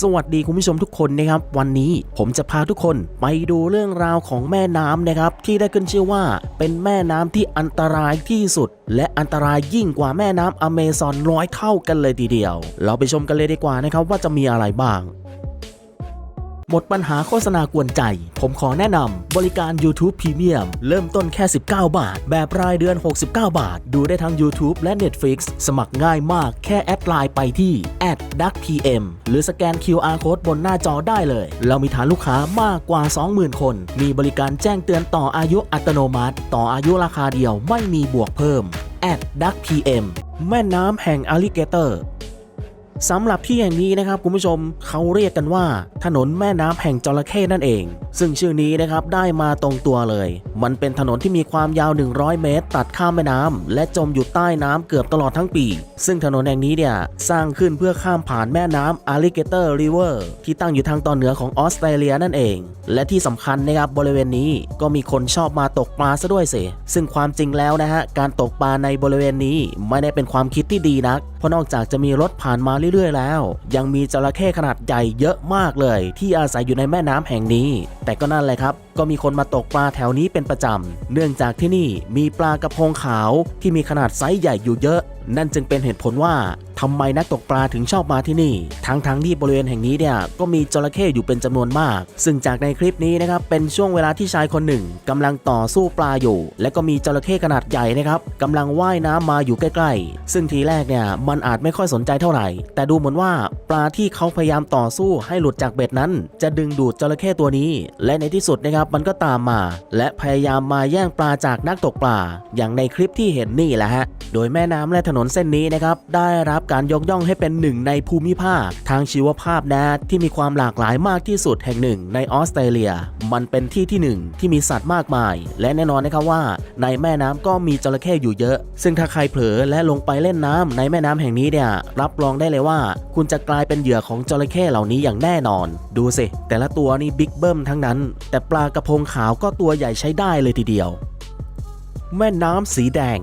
สวัสดีคุณผู้ชมทุกคนนะครับ วันนี้ผมจะพาทุกคนไปดูเรื่องราวของแม่น้ำนะครับ ที่ได้ขึ้นชื่อว่า เป็นแม่น้ำที่อันตรายที่สุด และอันตรายยิ่งกว่าแม่น้ำอเมซอนร้อยเท่ากันเลยทีเดียว เราไปชมกันเลยดีกว่านะครับว่าจะมีอะไรบ้าง หมดปัญหาโฆษณากวนใจ ผมขอแนะนำบริการ YouTube Premium เริ่มต้นแค่ 19 บาท แบบรายเดือน 69 บาท ดูได้ทั้ง YouTube และ Netflix สมัครง่ายมากแค่แอดไลน์ไปที่ @duckpm หรือสแกน QR Code บนหน้าจอได้เลย เรามีฐานลูกค้ามากกว่า 20,000 คน มีบริการแจ้งเตือนต่ออายุอัตโนมัติ ต่ออายุราคาเดียวไม่มีบวกเพิ่ม @duckpm แม่น้ำแห่ง Alligator สำหรับที่แห่งนี้นะครับคุณผู้ชมเขาเรียกกันว่า ถนนแม่น้ำแห่งจระเข้นั่นเอง ซึ่งชื่อนี้นะครับได้มาตรงตัวเลย มันเป็นถนนที่มีความยาว 100 เมตร ตัดข้ามแม่น้ำและจมอยู่ใต้น้ำเกือบตลอดทั้งปี ซึ่งถนนแห่งนี้เนี่ยสร้างขึ้นเพื่อข้ามผ่านแม่น้ำ Alligator River ที่ตั้งอยู่ทางตอนเหนือของออสเตรเลียนั่นเอง และที่สำคัญนะครับบริเวณนี้ก็มีคนชอบมาตกปลาซะด้วยสิซึ่งความจริงแล้วนะฮะการตกปลาในบริเวณนี้ไม่ได้เป็นความคิดที่ดีนักเพราะนอกจากจะมีรถผ่านมาเเรื่อยๆ แล้ว ยังมีจระเข้ขนาดใหญ่เยอะมากเลย ที่อาศัยอยู่ในแม่น้ำแห่งนี้ แต่ก็นั่นแหละครับ ก็มีคนมาตกปลาแถวนี้เป็นประจำ เนื่องจากที่นี่มีปลากระพงขาวที่มีขนาดไซส์ใหญ่อยู่เยอะ นั่นจึงเป็นเหตุผลว่าทำไมนักตกปลาถึงชอบมาที่นี่ ทั้งทั้งๆที่บริเวณแห่งนี้เนี่ยก็มีจระเข้อยู่เป็นจำนวนมาก ซึ่งจากในคลิปนี้นะครับเป็นช่วงเวลาที่ชายคนหนึ่งกำลังต่อสู้ปลาอยู่ และก็มีจระเข้ขนาดใหญ่นะครับกำลังว่ายน้ำมาอยู่ใกล้ๆ ซึ่งทีแรกเนี่ยมันอาจไม่ค่อยสนใจเท่าไหร่ แต่ดูเหมือนว่าปลาที่เขาพยายามต่อสู้ให้หลุดจากเบ็ดนั้น จะดึงดูดจระเข้ตัวนี้ และในที่สุดนะครับมันก็ตามมา และพยายามมาแย่งปลาจากนักตกปลา อย่างในคลิปที่เห็นนี่แหละฮะ โดยแม่น้ำและถนนเส้นนี้นะครับได้รับการยกย่องให้เป็นหนึ่งในภูมิภาค ทางชีวภาพนะที่มีความหลากหลายมากที่สุดแห่งหนึ่งในออสเตรเลีย มันเป็นที่ที่หนึ่งที่มีสัตว์มากมาย และแน่นอนนะครับว่า ในแม่น้ำก็มีจระเข้อยู่เยอะ ซึ่งถ้าใครเผลอและลงไปเล่นน้ำในแม่น้ำแห่งนี้เนี่ยรับรองได้เลยว่า คุณจะกลายเป็นเหยื่อของจระเข้เหล่านี้อย่างแน่นอน ดูสิแต่ละตัวนี่บิ๊กเบิ้มทั้งนั้น แต่ปลากกระพงขาวก็ตัวใหญ่ใช้ได้เลยทีเดียว แม่น้ำสีแดง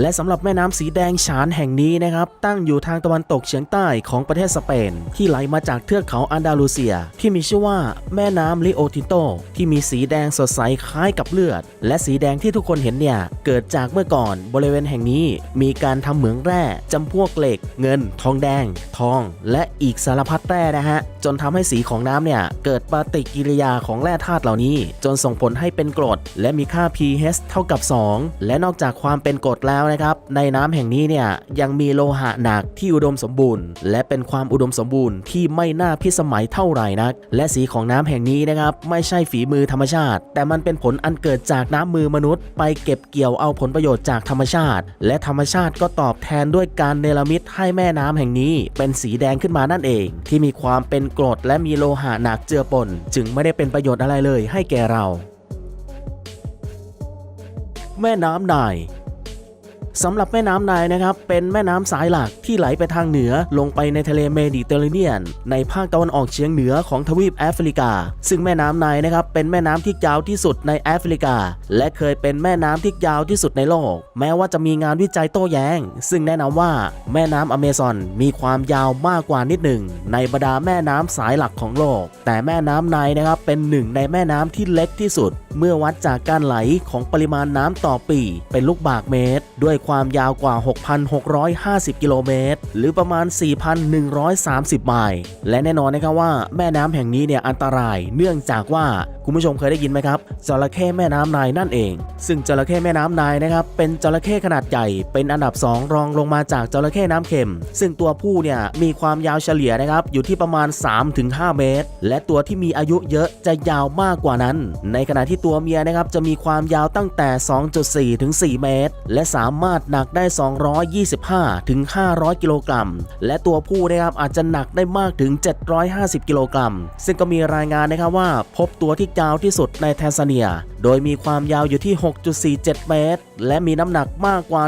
และสำหรับแม่น้ำสีแดงฉานแห่งนี้นะครับ ตั้งอยู่ทางตะวันตกเฉียงใต้ของประเทศสเปน ที่ไหลมาจากเทือกเขาอันดาลูเซีย ที่มีชื่อว่าแม่น้ำลิโอติโต ที่มีสีแดงสดใสคล้ายกับเลือด และสีแดงที่ทุกคนเห็นเนี่ย เกิดจากเมื่อก่อนบริเวณแห่งนี้มีการทำเหมืองแร่จำพวกเหล็ก เงิน ทองแดง ทอง และอีกสารพัดแร่นะฮะจนทำให้สีของน้ำเนี่ยเกิดปฏิกิริยาของแร่ธาตุเหล่านี้ จนส่งผลให้เป็นกรด และมีค่า pH เท่ากับ 2 และนอกจากความเป็นกรดแล้วนะครับในน้ำแห่งนี้เนี่ยยังมีโลหะหนักที่อุดมสมบูรณ์ และเป็นความอุดมสมบูรณ์ที่ไม่น่าพิสมัยเท่าไหร่นัก และสีของน้ำแห่งนี้นะครับไม่ใช่ฝีมือธรรมชาติ แต่มันเป็นผลอันเกิดจากน้ำมือมนุษย์ ไปเก็บเกี่ยวเอาผลประโยชน์จากธรรมชาติ และธรรมชาติก็ตอบแทนด้วยการเนรมิตให้แม่น้ำแห่งนี้ เป็นสีแดงขึ้นมานั่นเอง ที่มีความเป็นกรดและมีโลหะหนักเจือปน จึงไม่ได้เป็นประโยชน์อะไรเลยให้แก่เรา แม่น้ำนาย สำหรับแม่น้ำไนนะครับ เป็นแม่น้ำสายหลักที่ไหลไปทางเหนือลงไปในทะเลเมดิเตอร์เรเนียน ในภาคตะวันออกเฉียงเหนือของทวีปแอฟริกา ซึ่งแม่น้ำไนนะครับเป็นแม่น้ำที่ยาวที่สุดในแอฟริกา และเคยเป็นแม่น้ำที่ยาวที่สุดในโลก แม้ว่าจะมีงานวิจัยโต้แย้ง ซึ่งแนะนำว่าแม่น้ำอเมซอนมีความยาวมากกว่านิดหนึ่ง ในบรรดาแม่น้ำสายหลักของโลก แต่แม่น้ำไนนะครับเป็นหนึ่งในแม่น้ำที่เล็กที่สุด เมื่อวัดจากการไหลของปริมาณน้ำต่อปี เป็นลูกบากเมตร ด้วยความยาวกว่า 6,650 กิโลเมตร หรือประมาณ 4,130 ไมล์และแน่นอนนะครับว่าแม่น้ำแห่งนี้เนี่ยอันตราย เนื่องจากว่าคุณผู้ชมเคยได้ยินไหมครับจระเข้แม่น้ำนายนั่นเอง ซึ่งจระเข้แม่น้ำนายนะครับเป็นจระเข้ขนาดใหญ่ เป็นอันดับ 2 รองลงมาจากจระเข้น้ำเค็ม ซึ่งตัวผู้เนี่ยมีความยาวเฉลี่ยนะครับอยู่ที่ประมาณ 3-5 เมตร และตัวที่มีอายุเยอะจะยาวมากกว่านั้น ในขณะที่ตัวเมียนะครับจะมีความยาวตั้งแต่ 2.4 ถึง 4 เมตร และสามารถหนักได้ 225 ถึง 500 กิโลกรัม และตัวผู้นะครับอาจจะหนักได้มากถึง 750 กิโลกรัม ซึ่งก็มีรายงานนะครับว่า พบตัวที่ยาวที่สุดในแทนซาเนีย โดยมีความยาวอยู่ที่ 6.47 เมตร และมีน้ำหนักมากกว่า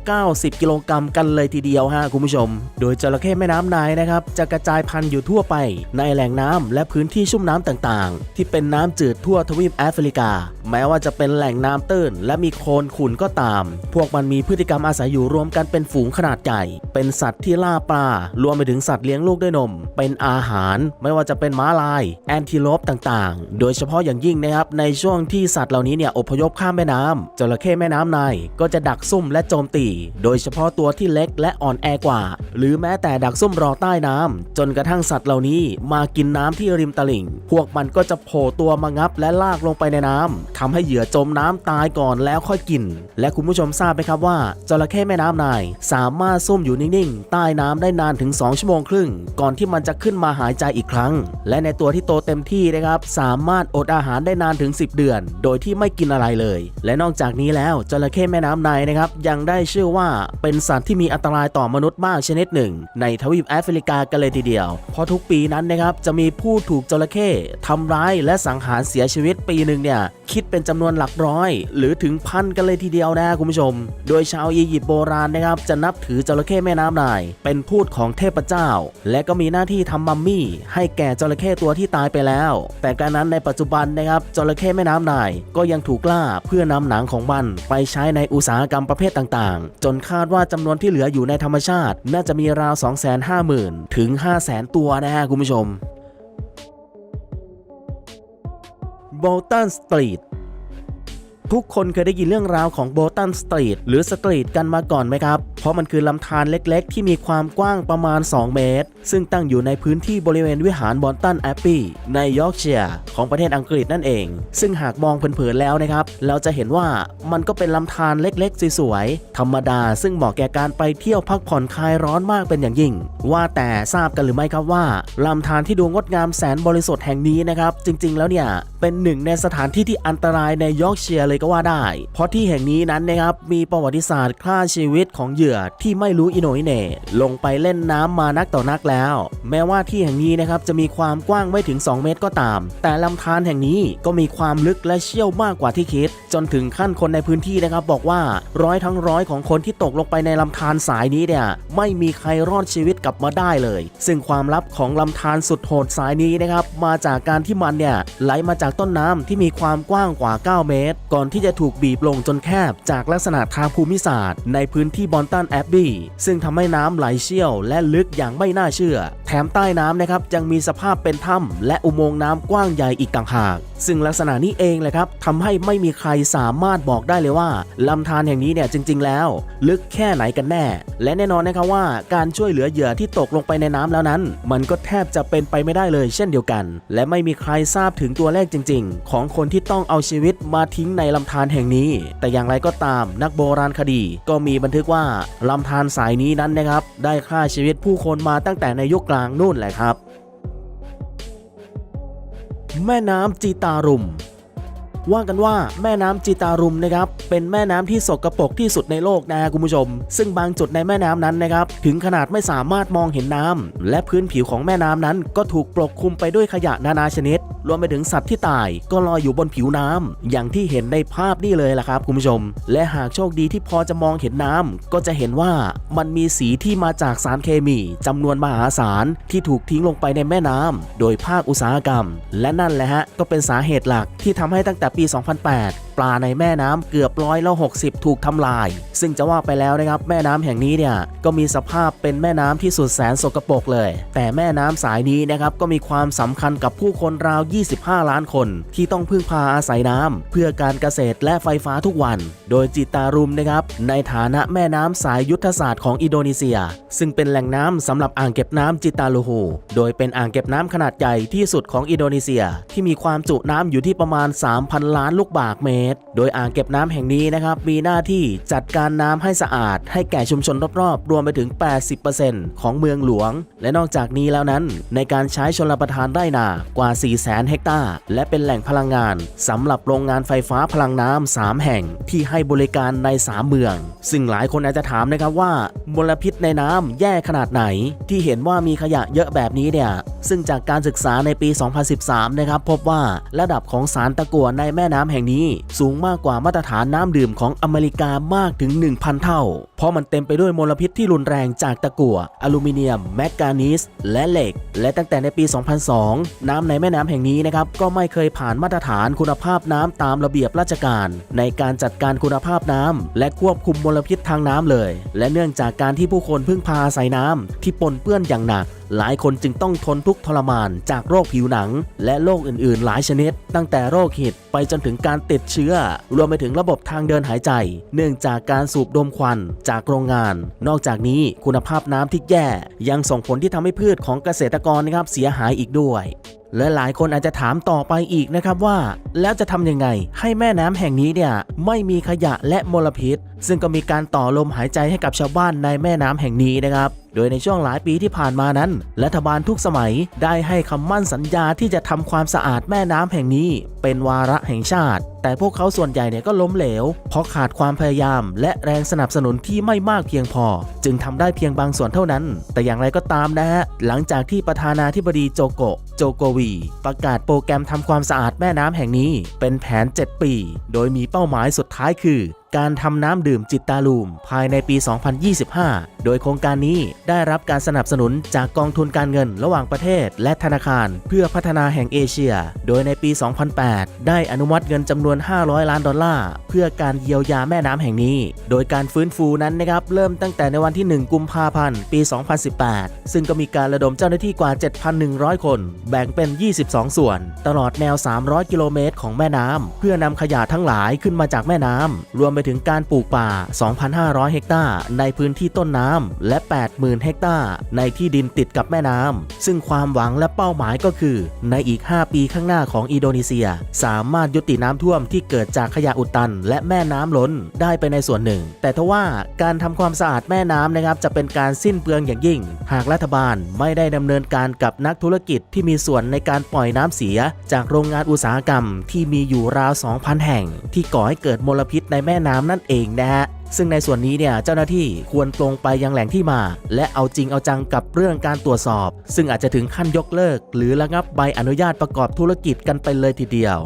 1,090 กิโลกรัมกันเลยทีเดียวฮะคุณผู้ชม โดยจระเข้แม่น้ำไนายนะครับจะกระจายพันธุ์อยู่ทั่วไปในแหล่งน้ำและพื้นที่ชุ่มน้ำต่างๆ ที่เป็นน้ำจืดทั่วทวีปแอฟริกา แม้ว่าจะเป็นแหล่งน้ำตื้นและมีโคลนขุ่นก็ตาม พวกมันมีพฤติกรรมอาศัยอยู่รวมกันเป็นฝูงขนาดใหญ่ เป็นสัตว์ที่ล่าปลา รวมไปถึงสัตว์เลี้ยงลูกด้วยนม เป็นอาหาร ไม่ว่าจะเป็นม้าลาย แอนทิโลปต่างๆ โดยเฉพาะอย่างยิ่งนะครับ ในช่วงที่สัตว์เหล่านี้เนี่ยอพยพข้ามแม่น้ำจระเข้แม่น้ำในก็จะดักซุ่มและโจมตี โดยเฉพาะตัวที่เล็กและอ่อนแอกว่า หรือแม้แต่ดักซุ่มรอใต้น้ำจนกระทั่งสัตว์เหล่านี้มากินน้ำที่ริมตลิ่ง พวกมันก็จะโผล่ตัวมางับและลากลงไปในน้ำทำให้เหยื่อจมน้ำตายก่อนแล้วค่อยกิน และคุณผู้ชมทราบไหมครับว่าจระเข้แม่น้ำนาย สามารถซุ่มอยู่นิ่งๆ ใต้น้ำได้นานถึง 2 ชั่วโมงครึ่ง ก่อนที่มันจะขึ้นมาหายใจอีกครั้ง และในตัวที่โตเต็มที่นะครับ สามารถอดอาหารได้นานถึง 10 เดือน โดยที่ไม่กินอะไรเลย และนอกจากนี้แล้วจระเข้แม่น้ำนายนะครับยังได้ชื่อว่าเป็นสัตว์ที่มีอันตรายต่อมนุษย์มากชนิดหนึ่ง ในทวีปแอฟริกากันเลยทีเดียว เพราะทุกปีนั้นนะครับจะมีผู้ถูกจระเข้ทำร้ายและสังหารเสียชีวิตปีหนึ่งเนี่ยคิดเป็นจำนวนหลักร้อย หรือถึงพันกันเลยทีเดียวนะคุณผู้ชมโดยชาวอียิปต์โบราณนะครับจะนับถือจระเข้แม่น้ำนาย เป็นพูดของเทพเจ้า และก็มีหน้าที่ทำมัมมี่ ให้แก่จระเข้ตัวที่ตายไปแล้ว แต่การนั้นในปัจจุบันนะครับจระเข้แม่น้ำนายก็ยังถูกล่าเพื่อนำหนังของมัน ไปใช้ในอุตสาหกรรมประเภทต่างๆ จนคาดว่าจำนวนที่เหลืออยู่ในธรรมชาติ น่าจะมีราว 250,000 ถึง 500,000 ตัวนะฮะคุณผู้ชมโบตันสตรี ทุกคนเคยได้ยินเรื่องราวของโบตันสตรีทหรือสตรีทกันมาก่อนไหมครับ เพราะมันคือลำธารเล็กๆ ที่มีความกว้างประมาณ 2 เมตร ซึ่งตั้งอยู่ในพื้นที่บริเวณวิหารบอนตันแอปปี้ในยอร์กเชียร์ของประเทศอังกฤษนั่นเอง ซึ่งหากมองเผินๆแล้วนะครับ เราจะเห็นว่ามันก็เป็นลำธารเล็กๆ สวยๆ ธรรมดา ซึ่งเหมาะแก่การไปเที่ยวพักผ่อนคลายร้อนมากเป็นอย่างยิ่ง ว่าแต่ทราบกันหรือไม่ครับว่าลำธารที่ดูงดงามแสนบริสุทธิ์แห่งนี้นะครับจริง ๆ แล้วเนี่ยเป็นหนึ่งในสถานที่ที่อันตรายในยอร์กเชียร์เลยก็ว่าได้ เพราะที่แห่งนี้นั้นนะครับมีประวัติศาสตร์ฆ่าชีวิตของเหยื่อที่ไม่รู้อิโนอิเน่ลงไปเล่นน้ำมานักต่อนักแล้ว แม้ว่าที่แห่งนี้นะครับจะมีความกว้างไม่ถึง 2 เมตรก็ตาม แต่ลำธารแห่งนี้ก็มีความลึกและเชี่ยวมากกว่าที่คิด จนถึงขั้นคนในพื้นที่นะครับบอกว่าร้อยทั้งร้อยของคนที่ตกลงไปในลำธารสายนี้เนี่ยไม่มีใครรอดชีวิตกลับมาได้เลย ซึ่งความลับของลำธารสุดโหดสายนี้นะครับมาจากการที่มันเนี่ยไหลมาจากต้นน้ำที่มีความกว้างกว่า 9 เมตร ก่อนที่จะถูกบีบลงจนแคบจากลักษณะทางภูมิศาสตร์ ในพื้นที่บอนตันแอบบี้ซึ่งทำให้น้ำไหลเชี่ยว และลึกอย่างไม่น่าเชื่อ แถมใต้น้ำนะครับยังมีสภาพเป็นถ้ำและอุโมงค์น้ำกว้างใหญ่อีกต่างหากซึ่งลักษณะนี้เองแหละครับทำให้ไม่มีใครสามารถบอกได้เลยว่าลำธารแห่งนี้เนี่ยจริง ๆ แล้ว ลึกแค่ไหนกันแน่ และแน่นอนนะครับว่าการช่วยเหลือเหยื่อที่ตกลงไปในน้ำแล้วนั้น มันก็แทบจะเป็นไปไม่ได้เลยเช่นเดียวกัน และไม่มีใครทราบถึงตัวเลขจริง ๆ ของคนที่ต้องเอาชีวิตมาทิ้งในลำธารแห่งนี้ แต่อย่างไรก็ตามนักโบราณคดี ก็มีบันทึกว่าลำธารสายนี้นั้นนะครับได้ฆ่าชีวิตผู้คนมาตั้งแต่ในยุคกลางนู่นแหละครับ แม่น้ำจีตารุม ว่ากันว่าแม่น้ำจีตารุมนะครับเป็นแม่น้ำที่สกรปรกที่สุดในโลกนะคุณผู้ชม ซึ่งบางจุดในแม่น้ำนั้นนะครับถึงขนาดไม่สามารถมองเห็นน้ำและพื้นผิวของแม่น้ำนั้น ก็ถูกปกคลุมไปด้วยขยะนานาชนิด รวมไปถึงสัตว์ที่ตายก็ลอยอยู่บนผิวน้ำอย่างที่เห็นในภาพนี่เลยล่ะครับคุณผู้ชม และหากโชคดีที่พอจะมองเห็นน้ำก็จะเห็นว่ามันมีสีที่มาจากสารเคมีจำนวนมหาศาลที่ถูกทิ้งลงไปในแม่น้ำโดยภาคอุตสาหกรรม และนั่นแหละฮะก็เป็นสาเหตุหลักที่ทำให้ตั้งแต่ปี 2008ปลาในแม่น้ำเกือบร้อยละ60 ถูกทำลาย ซึ่งจะว่าไปแล้วนะครับแม่น้ำแห่งนี้เนี่ยก็มีสภาพเป็นแม่น้ำที่สุดแสนสกปรกเลย แต่แม่น้ำสายนี้นะครับก็มีความสำคัญกับผู้คนราว 25 ล้านคน ที่ต้องพึ่งพาอาศัยน้ำเพื่อการเกษตรและไฟฟ้าทุกวัน โดยจิตารุมนะครับในฐานะแม่น้ำสายยุทธศาสตร์ของอินโดนีเซีย ซึ่งเป็นแหล่งน้ำสำหรับอ่างเก็บน้ำจิตาลูฮูโดยเป็นอ่างเก็บน้ำขนาดใหญ่ที่สุดของอินโดนีเซีย ที่มีความจุน้ำอยู่ที่ประมาณ 3,000 ล้านลูกบาศก์เมตรโดยอ่างเก็บน้ำแห่งนี้นะครับมีหน้าที่จัดการน้ำให้สะอาด ให้แก่ชุมชนรอบๆ รวมไปถึง 80%ของเมืองหลวง และนอกจากนี้แล้วนั้น ในการใช้ชลประทานไร่นากว่า400,000 เฮกตาร์และเป็นแหล่งพลังงานสำหรับโรงงานไฟฟ้าพลังน้ำ3แห่งที่ให้บริการใน 3 เมือง ซึ่งหลายคนอาจจะถามนะครับว่ามลพิษในน้ำแย่ขนาดไหน ที่เห็นว่ามีขยะเยอะแบบนี้เนี่ยซึ่งจากการศึกษาในปี 2013 นะครับพบว่าระดับของสารตะกั่วในแม่น้ำแห่งนี้สูงมากกว่ามาตรฐานน้ำดื่มของอเมริกามากถึง 1,000 เท่า เพราะมันเต็มไปด้วยมลพิษที่รุนแรงจากตะกั่วอลูมิเนียม แมกกานีสและเหล็ก และตั้งแต่ในปี 2002 น้ำในแม่น้ำแห่งนี้นะครับก็ไม่เคยผ่านมาตรฐานคุณภาพน้ำตามระเบียบราชการ ในการจัดการคุณภาพน้ำและควบคุมมลพิษทางน้ำเลย และเนื่องจากการที่ผู้คนพึ่งพาอาศัยน้ำที่ปนเปื้อนอย่างหนักหลายคนจึงต้องทนทุกข์ทรมานจากโรคผิวหนัง และโรคอื่นๆ หลายชนิด ตั้งแต่โรคหิดไปจนถึงการติดเชื้อ รวมไปถึงระบบทางเดินหายใจ เนื่องจากการสูบดมควันจากโรงงาน นอกจากนี้คุณภาพน้ำที่แย่ ยังส่งผลที่ทำให้พืชของเกษตรกรนะครับเสียหายอีกด้วยและหลายคนอาจจะถามต่อไปอีกนะครับว่า แล้วจะทำยังไงให้แม่น้ำแห่งนี้เนี่ยไม่มีขยะและมลพิษ ซึ่งก็มีการต่อลมหายใจให้กับชาวบ้านในแม่น้ำแห่งนี้นะครับ โดยในช่วงหลายปีที่ผ่านมานั้น รัฐบาลทุกสมัยได้ให้คำมั่นสัญญาที่จะทำความสะอาดแม่น้ำแห่งนี้ เป็นวาระแห่งชาติ แต่พวกเขาส่วนใหญ่เนี่ยก็ล้มเหลว เพราะขาดความพยายาม และแรงสนับสนุนที่ไม่มากเพียงพอ จึงทำได้เพียงบางส่วนเท่านั้น แต่อย่างไรก็ตามนะฮะหลังจากที่ประธานาธิบดีโจโกะโจโกวี ประกาศโปรแกรมทำความสะอาดแม่น้ำแห่งนี้ เป็นแผน 7 ปี โดยมีเป้าหมายสุดท้ายคือ การทำน้ำดื่มจิตตาลูม ภายในปี 2025 โดยโครงการนี้ได้รับการสนับสนุนจากกองทุนการเงินระหว่างประเทศ และธนาคาร เพื่อพัฒนาแห่งเอเชีย โดยในปี 2008 ได้อนุมัติเงินจำนวน 500 ล้านดอลลาร์ เพื่อการเยียวยาแม่น้ำแห่งนี้ โดยการฟื้นฟูนั้นนะครับเริ่มตั้งแต่ในวันที่ 1 กุมภาพันธ์ ปี 2018 ซึ่งก็มีการระดมเจ้าหน้าที่กว่า 7,100 คน แบ่งเป็น 22 ส่วน ตลอดแนว 300 กิโลเมตรของแม่น้ำเพื่อนำขยะทั้งหลายขึ้นมาจากแม่น้ำรวมไปถึงการปลูกป่า 2,500 เฮกตาร์ในพื้นที่ต้นน้ำและ 80,000 เฮกตาร์ในที่ดินติดกับแม่น้ำ ซึ่งความหวังและเป้าหมายก็คือ ในอีก 5 ปีข้างหน้าของอินโดนีเซีย สามารถยุติน้ำท่วมที่เกิดจากขยะอุดตัน และแม่น้ำล้นได้ไปในส่วนหนึ่ง แต่ทว่าการทำความสะอาดแม่น้ำนะครับจะเป็นการสิ้นเปลืองอย่างยิ่ง หากรัฐบาลไม่ได้ดำเนินการกับนักธุรกิจที่มีส่วนในการปล่อยน้ำเสีย จากโรงงานอุตสาหกรรมที่มีอยู่ราว 2,000 แห่ง ที่ก่อให้เกิดมลพิษในแม่น้ำนั่นเองนะฮะซึ่งในส่วนนี้เนี่ยเจ้าหน้าที่ควรตรงไปยังแหล่งที่มา และเอาจริงเอาจังกับเรื่องการตรวจสอบ ซึ่งอาจจะถึงขั้นยกเลิก หรือระงับใบอนุญาตประกอบธุรกิจกันไปเลยทีเดียว